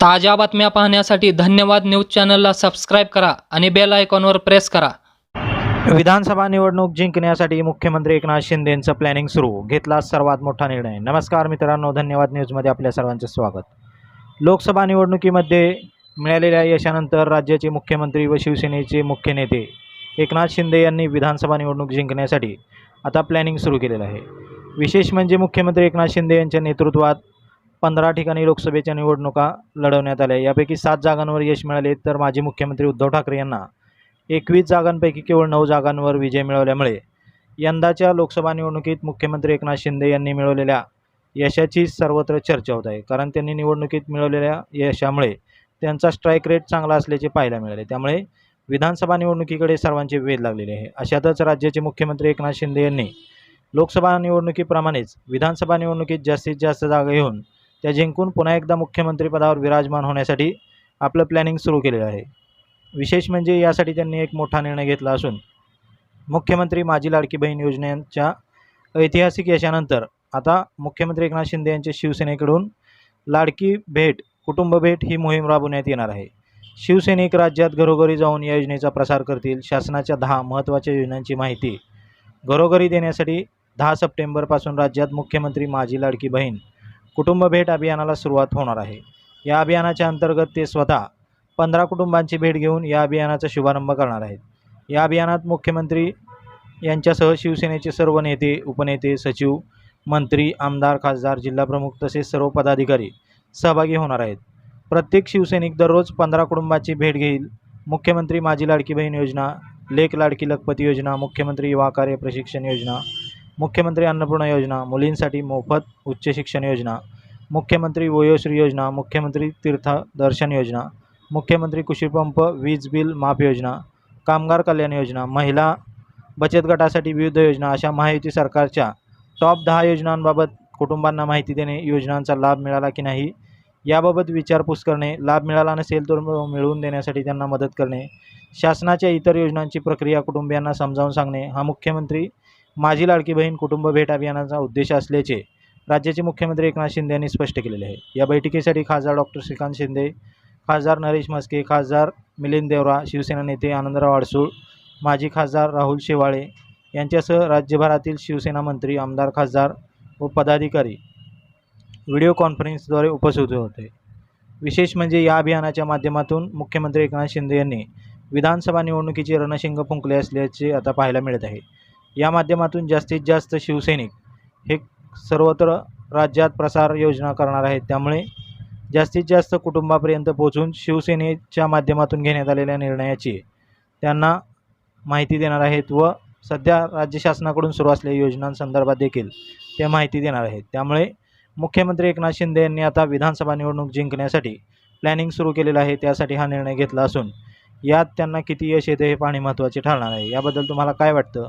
ताज्या बातम्या पाहण्यासाठी धन्यवाद न्यूज चॅनलला सबस्क्राईब करा आणि बेल आयकॉनवर प्रेस करा. विधानसभा निवडणूक जिंकण्यासाठी मुख्यमंत्री एकनाथ शिंदेंचं प्लॅनिंग सुरू. घेतला सर्वात मोठा निर्णय. नमस्कार मित्रांनो धन्यवाद न्यूजमध्ये आपल्या सर्वांचं स्वागत. लोकसभा निवडणुकीमध्ये मिळालेल्या यशानंतर राज्याचे मुख्यमंत्री व शिवसेनेचे मुख्य नेते एकनाथ शिंदे यांनी विधानसभा निवडणूक जिंकण्यासाठी आता प्लॅनिंग सुरू केलेलं आहे. विशेष म्हणजे मुख्यमंत्री एकनाथ शिंदे यांच्या नेतृत्वात पंधरा ठिकाणी लोकसभेच्या निवडणुका लढवण्यात आल्या. यापैकी सात जागांवर यश मिळाले तर माजी मुख्यमंत्री उद्धव ठाकरे यांना एकवीस जागांपैकी केवळ नऊ जागांवर विजय मिळवल्यामुळे यंदाच्या लोकसभा निवडणुकीत मुख्यमंत्री एकनाथ शिंदे यांनी मिळवलेल्या यशाची सर्वत्र चर्चा होत आहे. कारण त्यांनी निवडणुकीत मिळवलेल्या यशामुळे त्यांचा स्ट्राईक रेट चांगला असल्याचे पाहायला मिळाले. त्यामुळे विधानसभा निवडणुकीकडे सर्वांचे वेध लागलेले आहे. अशातच राज्याचे मुख्यमंत्री एकनाथ शिंदे यांनी लोकसभा निवडणुकीप्रमाणेच विधानसभा निवडणुकीत जास्तीत जास्त जागा घेऊन त्या जिंकून पुन्हा एकदा मुख्यमंत्रीपदावर विराजमान होण्यासाठी आपलं प्लॅनिंग सुरू केलेलं आहे. विशेष म्हणजे यासाठी त्यांनी एक मोठा निर्णय घेतला असून मुख्यमंत्री माझी लाडकी बहीण योजनेच्या ऐतिहासिक यशानंतर आता मुख्यमंत्री एकनाथ शिंदे यांच्या शिवसेनेकडून लाडकी भेट कुटुंब भेट ही मोहीम राबवण्यात येणार आहे. शिवसैनिक राज्यात घरोघरी जाऊन या योजनेचा प्रसार करतील शासनाच्या दहा महत्त्वाच्या योजनांची माहिती घरोघरी देण्यासाठी दहा सप्टेंबरपासून राज्यात मुख्यमंत्री माझी लाडकी बहीण कुटुंब भेट अभियानाला सुरुवात होणार आहे. या अभियानाच्या अंतर्गत ते स्वतः पंधरा कुटुंबांची भेट घेऊन या अभियानाचा शुभारंभ करणार आहेत. या अभियानात मुख्यमंत्री यांच्यासह शिवसेनेचे सर्व नेते उपनेते सचिव मंत्री आमदार खासदार जिल्हाप्रमुख तसेच सर्व पदाधिकारी सहभागी होणार आहेत. प्रत्येक शिवसैनिक दररोज पंधरा कुटुंबाची भेट घेईल. मुख्यमंत्री माझी लाडकी बहीण योजना लेख लाडकी लखपती योजना मुख्यमंत्री युवा कार्य प्रशिक्षण योजना मुख्यमंत्री अन्नपूर्णा योजना मुलींसाठी मोफत उच्च शिक्षण योजना मुख्यमंत्री वयोश्री योजना मुख्यमंत्री तीर्थ दर्शन योजना मुख्यमंत्री कृषीपंप वीज बिल माफ योजना कामगार कल्याण योजना महिला बचत गटासाठी विविध योजना अशा महायुती सरकारच्या टॉप दहा योजनांबाबत कुटुंबांना माहिती देणे योजनांचा लाभ मिळाला की नाही याबाबत विचारपूस करणे लाभ मिळाला नसेल तर मिळवून देण्यासाठी त्यांना मदत करणे शासनाच्या इतर योजनांची प्रक्रिया कुटुंबियांना समजावून सांगणे हा मुख्यमंत्री माझी लाडकी बहीण कुटुंब भेट अभियानाचा उद्देश असल्याचे राज्याचे मुख्यमंत्री एकनाथ शिंदे यांनी स्पष्ट केलेले आहे. या बैठकीसाठी खासदार डॉक्टर श्रीकांत शिंदे खासदार नरेश म्हस्के खासदार मिलिंद देवरा शिवसेना नेते आनंदराव आडसूळ माजी खासदार राहुल शेवाळे यांच्यासह राज्यभरातील शिवसेना मंत्री आमदार खासदार व पदाधिकारी व्हिडिओ कॉन्फरन्सद्वारे उपस्थित होते. विशेष म्हणजे या अभियानाच्या माध्यमातून मुख्यमंत्री एकनाथ शिंदे यांनी विधानसभा निवडणुकीचे रणशिंग फुंकले असल्याचे आता पाहायला मिळत आहे. या माध्यमातून जास्तीत जास्त शिवसैनिक हे सर्वत्र राज्यात प्रसार योजना करणार आहेत. त्यामुळे जास्तीत जास्त कुटुंबापर्यंत पोहोचून शिवसेनेच्या माध्यमातून घेण्यात आलेल्या निर्णयाची त्यांना माहिती देणार आहेत व सध्या राज्य शासनाकडून सुरू असलेल्या योजनांसंदर्भात देखील ते माहिती देणार आहेत. त्यामुळे मुख्यमंत्री एकनाथ शिंदे यांनी आता विधानसभा निवडणूक जिंकण्यासाठी प्लॅनिंग सुरू केलेलं आहे. त्यासाठी हा निर्णय घेतला असून यात त्यांना किती यश येते हे पाहणे महत्त्वाचे ठरणार आहे. याबद्दल तुम्हाला काय वाटतं?